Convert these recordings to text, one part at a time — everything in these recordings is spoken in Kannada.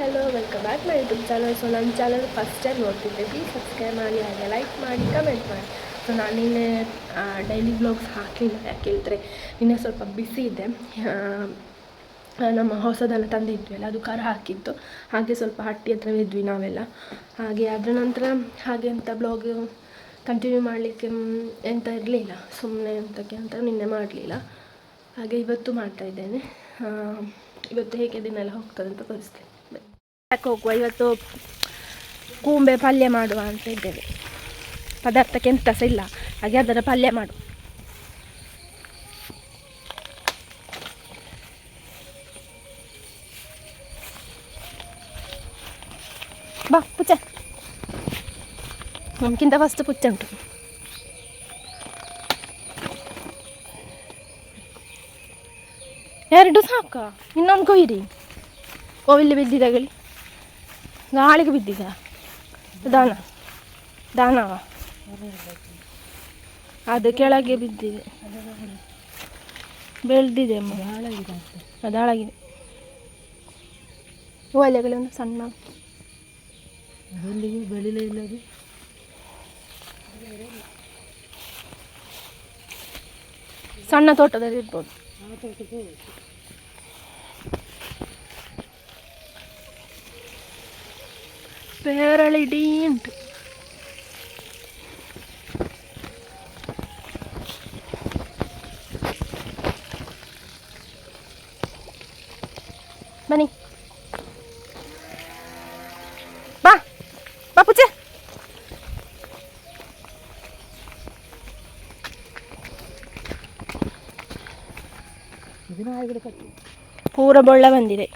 Hello welcome back my YouTube channel so ನನ್ನ ಚಾನಲ್ ಫಸ್ಟ್ ಟೈಮ್ ನೋಡ್ತಿದ್ದೆ. ಪ್ಲೀಸ್ ಸಬ್ಸ್ಕ್ರೈಬ್ ಮಾಡಿ, ಹಾಗೆ ಲೈಕ್ ಮಾಡಿ ಕಮೆಂಟ್ ಮಾಡಿ. ಸೊ ನಾನು ನಿನ್ನೆ ಡೈಲಿ ಬ್ಲಾಗ್ಸ್ ಹಾಕಲಿಲ್ಲ. ಯಾಕೆ ನಿನ್ನೆ ಸ್ವಲ್ಪ ಬಿಸಿ ಇದೆ ನಮ್ಮ ಹೊಸದೆಲ್ಲ ತಂದಿದ್ವಿ ಅಲ್ಲ ಅದು ಖಾರ ಹಾಕಿತ್ತು. ಹಾಗೆ ಸ್ವಲ್ಪ ಹಟ್ಟಿ ಹತ್ರ ಇದ್ವಿ ನಾವೆಲ್ಲ. ಹಾಗೆ ಅದರ ನಂತರ ಹಾಗೆ ಅಂತ ಬ್ಲಾಗ್ ಕಂಟಿನ್ಯೂ ಮಾಡಲಿಕ್ಕೆ ಎಂತ ಇರಲಿಲ್ಲ. ಸುಮ್ಮನೆ ಅಂತಕ್ಕೆ ಅಂತ ನಿನ್ನೆ ಮಾಡಲಿಲ್ಲ. ಹಾಗೆ ಇವತ್ತು ಮಾಡ್ತಾ ಇದ್ದೇನೆ. ಇವತ್ತು ಹೇಗೆ ದಿನ ಎಲ್ಲ ಹೋಗ್ತದೆ ಅಂತ ತೋರಿಸ್ತೇನೆ. ಹೋಗುವ? ಇವತ್ತು ಕೂಂಬೆ ಪಲ್ಯ ಮಾಡುವ ಅಂತ ಇದ್ದೇವೆ. ಪದಾರ್ಥಕ್ಕೆ ಎಂತ ಸಹ ಇಲ್ಲ. ಹಾಗೆ ಅದರ ಪಲ್ಯ ಮಾಡು. ಬಾ ಪುಚ್ಚ ನಮ್ಗಿಂತ ಫಸ್ಟ್ ಪುಚ್ಚ ಉಂಟು. ಎರಡು ಸಾಕ? ಇನ್ನೊಂದು ಕೊಯ್ಯಿರಿ ಕೋವಿಲ್ಲಿ ಬಿದ್ದಿದ್ದಾಗಲಿ ಗಾಳಿಗೆ ಬಿದ್ದಿದ ದಾನ ದಾನವ ಅದು ಕೆಳಗೆ ಬಿದ್ದಿದೆ. ಬೆಳೆದಿದೆ ಅದು ಹಾಳಾಗಿದೆ. ಒಲೆಗಳು ಒಂದು ಸಣ್ಣ. ಬೆಳ್ಳಿಗೆ ಬೆಳಿಲೇ ಇಲ್ಲದು ಸಣ್ಣ ತೋಟದಲ್ಲಿ ಇರ್ಬೋದು. വേറെളിടിയുണ്ട് ബനി വാ വാ പൂച്ച. പൂറബുള്ള പന്തിരേ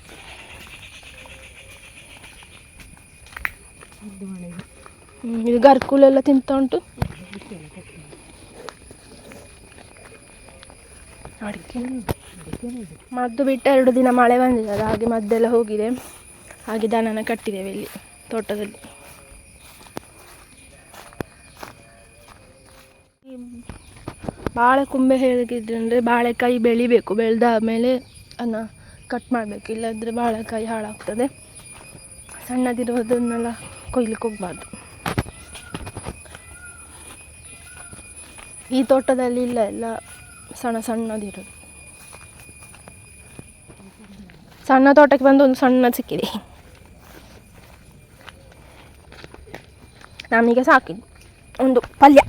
ಇದು ಗರ್ಕುಲೆಲ್ಲ ತಿಂತಾ ಉಂಟು. ಅಡಿಕೆ. ಮದ್ದು ಬಿಟ್ಟು ಎರಡು ದಿನ ಮಳೆ ಬಂದಿದೆ, ಅದು ಹಾಗೆ ಮದ್ದೆಲ್ಲ ಹೋಗಿದೆ. ಹಾಗೆ ದನನ ಕಟ್ಟಿದ್ದೇವೆ ಇಲ್ಲಿ, ತೋಟದಲ್ಲಿ. ಬಾಳೆ ಕುಂಬೆ ಅಂದರೆ ಬಾಳೆಕಾಯಿ ಬೆಳಿಬೇಕು ಬೆಳೆದ ಮೇಲೆ ಅದನ್ನ ಕಟ್ ಮಾಡಬೇಕು. ಇಲ್ಲಾಂದರೆ ಬಾಳೆಕಾಯಿ ಹಾಳಾಗ್ತದೆ. ಸಣ್ಣದಿರೋದನ್ನೆಲ್ಲ ಕೊಯ್ಲಿಕ್ಕೆ ಹೋಗ್ಬಾರ್ದು. ಈ ತೋಟದಲ್ಲಿ ಇಲ್ಲ, ಎಲ್ಲ ಸಣ್ಣ ಸಣ್ಣದಿರೋದು ಸಣ್ಣ ತೋಟಕ್ಕೆ ಬಂದು ಒಂದು ಸಣ್ಣ ಸಿಕ್ಕಿದೆ. ನಮಗೆ ಸಾಕಿದ್ದು. ಒಂದು ಪಲ್ಯ.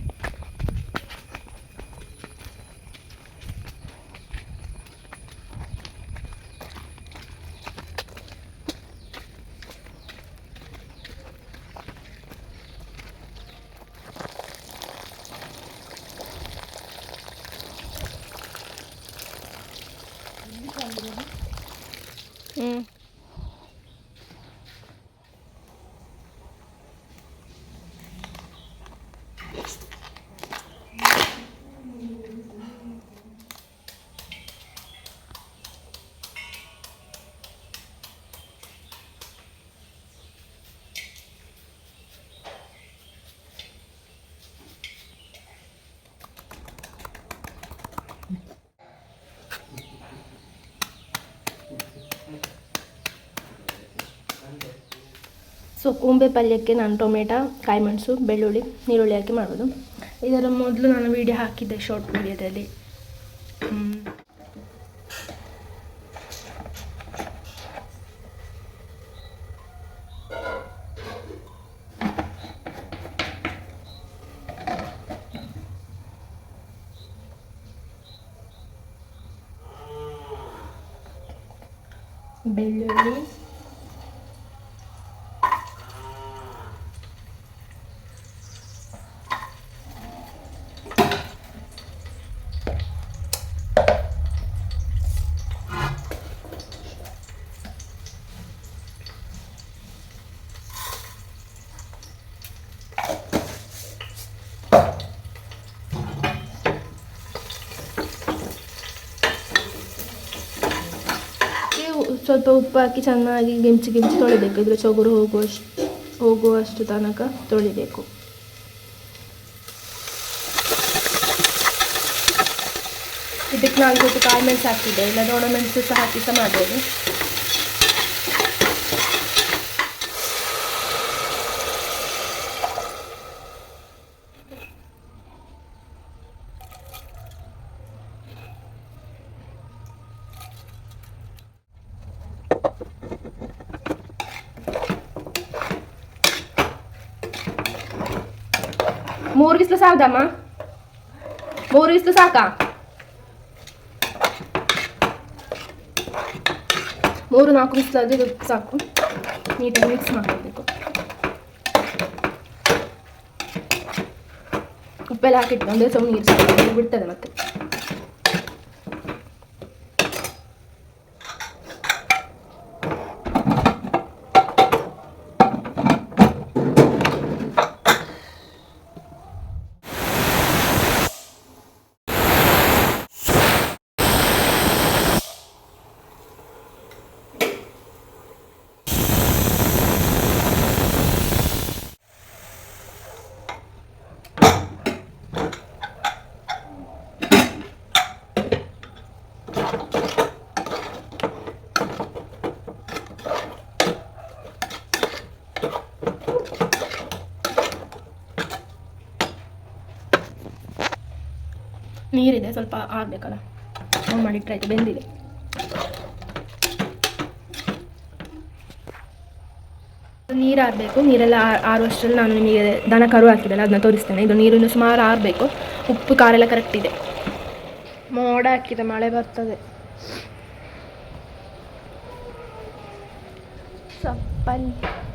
mm. ಸೊ ಪಲ್ಯಕ್ಕೆ ನಾನು ಟೊಮೆಟೊ ಕಾಯಿ ಮೆಣಸು ಬೆಳ್ಳುಳ್ಳಿ ನೀರುಳ್ಳಿ ಹಾಕಿ ಮಾಡೋದು ಇದರ ಮೊದಲು ನಾನು ವಿಡಿಯೋ ಹಾಕಿದ್ದೆ ಶಾರ್ಟ್ ವಿಡಿಯೋದಲ್ಲಿ ಬೆಳ್ಳುಳ್ಳಿ ಸ್ವಲ್ಪ ಉಪ್ಪು ಹಾಕಿ ಚೆನ್ನಾಗಿ ಗೆಂಚಿ ಗೆಂಚಿ ತೊಳಿಬೇಕು. ಇದ್ರ ಚೊಗುರು ಹೋಗುವಷ್ಟು ಹೋಗುವಷ್ಟು ತನಕ ತೊಳಿಬೇಕು. ಇದಕ್ಕೆ ನಾನು ಸ್ವಲ್ಪ ಕಾಯಿ ಮೆಣಸು ಹಾಕಿದ್ದೆ. ಇಲ್ಲ ಒಣ ಮೆಣಸು ಸಹ ಹಾಕಿ ಸಹ ಮಾಡ್ಬೋದು. ಮೂರು ಬಿಸಿಲು ಸಾಕಮ್ಮ ಮೂರು ಬಿಸಿಲು ಸಾಕಾ? ಮೂರು ನಾಲ್ಕು ಬಿಸಿಲು ಅದು ಸಾಕು. ನೀಟಾಗಿ ಮಿಕ್ಸ್ ಮಾಡಬೇಕು ಉಪ್ಪೆಲ್ಲ ಹಾಕಿಟ್ಟು ಒಂದೇ ಸ್ವಲ್ಪ ನೀರು ಬಿಡ್ತದೆ ಮತ್ತೆ. ನೀರಿದೆ, ಸ್ವಲ್ಪ ಆಗಬೇಕಲ್ಲ. ಆನ್ ಮಾಡಿಟ್ರೆ ಬೆಂದಿದೆ. ನೀರು ಆರಬೇಕು ನೀರೆಲ್ಲ ಆರ್- ಆರುವಷ್ಟರಲ್ಲಿ ನಾನು ನಿಮಗೆ ದನ ಕರು ಹಾಕಿದ್ದಲ್ಲ, ಅದನ್ನ ತೋರಿಸ್ತೇನೆ. ಇದು ನೀರು ಇನ್ನು ಸುಮಾರು ಆರಬೇಕು ಉಪ್ಪು, ಖಾರ ಕರೆಕ್ಟ್ ಇದೆ. ಮೋಡ ಹಾಕಿದೆ, ಮಳೆ ಬರ್ತದೆ. ಚಪ್ಪಲಿ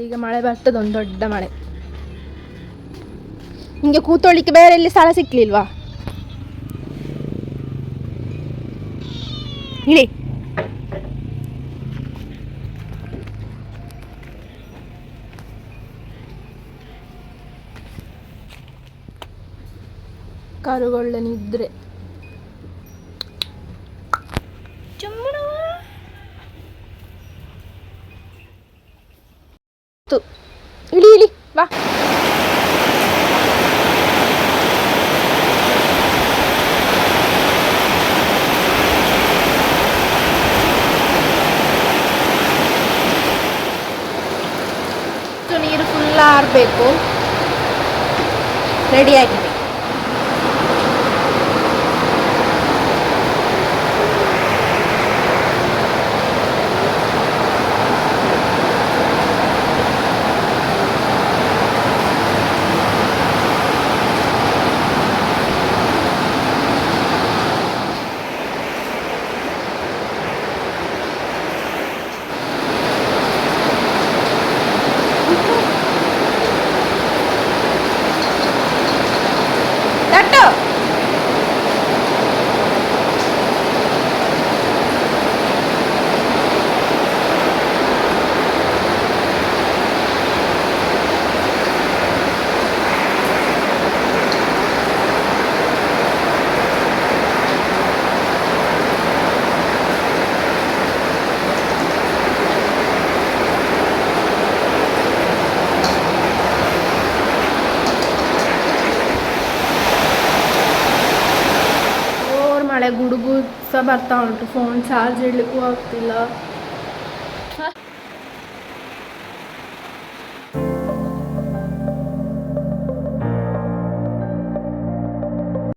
ಈಗ ಮಳೆ ಬರ್ತದೆ, ಒಂದು ದೊಡ್ಡ ಮಳೆ. ನಿಮಗೆ ಕೂತೊಳ್ಳಿಕ್ಕೆ ಬೇರೆ ಎಲ್ಲಿ ಸ್ಥಳ ಸಿಕ್ಲಿಲ್ವಾ? ಇಳಿ. ಕರುಗೊಳ್ಳೆ ನಿದ್ರೆ. ಚುಮ್ಮನವ. ತು. ಇಳಿ ಇಳಿ ಬಾ ಇಷ್ಟು ನೀರು ಫುಲ್ ಆರಬೇಕು ರೆಡಿಯಾಗಿದೆ ತಟ್ಟು ಜೋರ್ ಮಳೆ ಗುಡುಗು ಸಹ ಬರ್ತಾ ಉಂಟು. ಫೋನ್ ಚಾರ್ಜ್ ಇಡ್ಲಿಕ್ಕೂ ಆಗ್ತಿಲ್ಲ.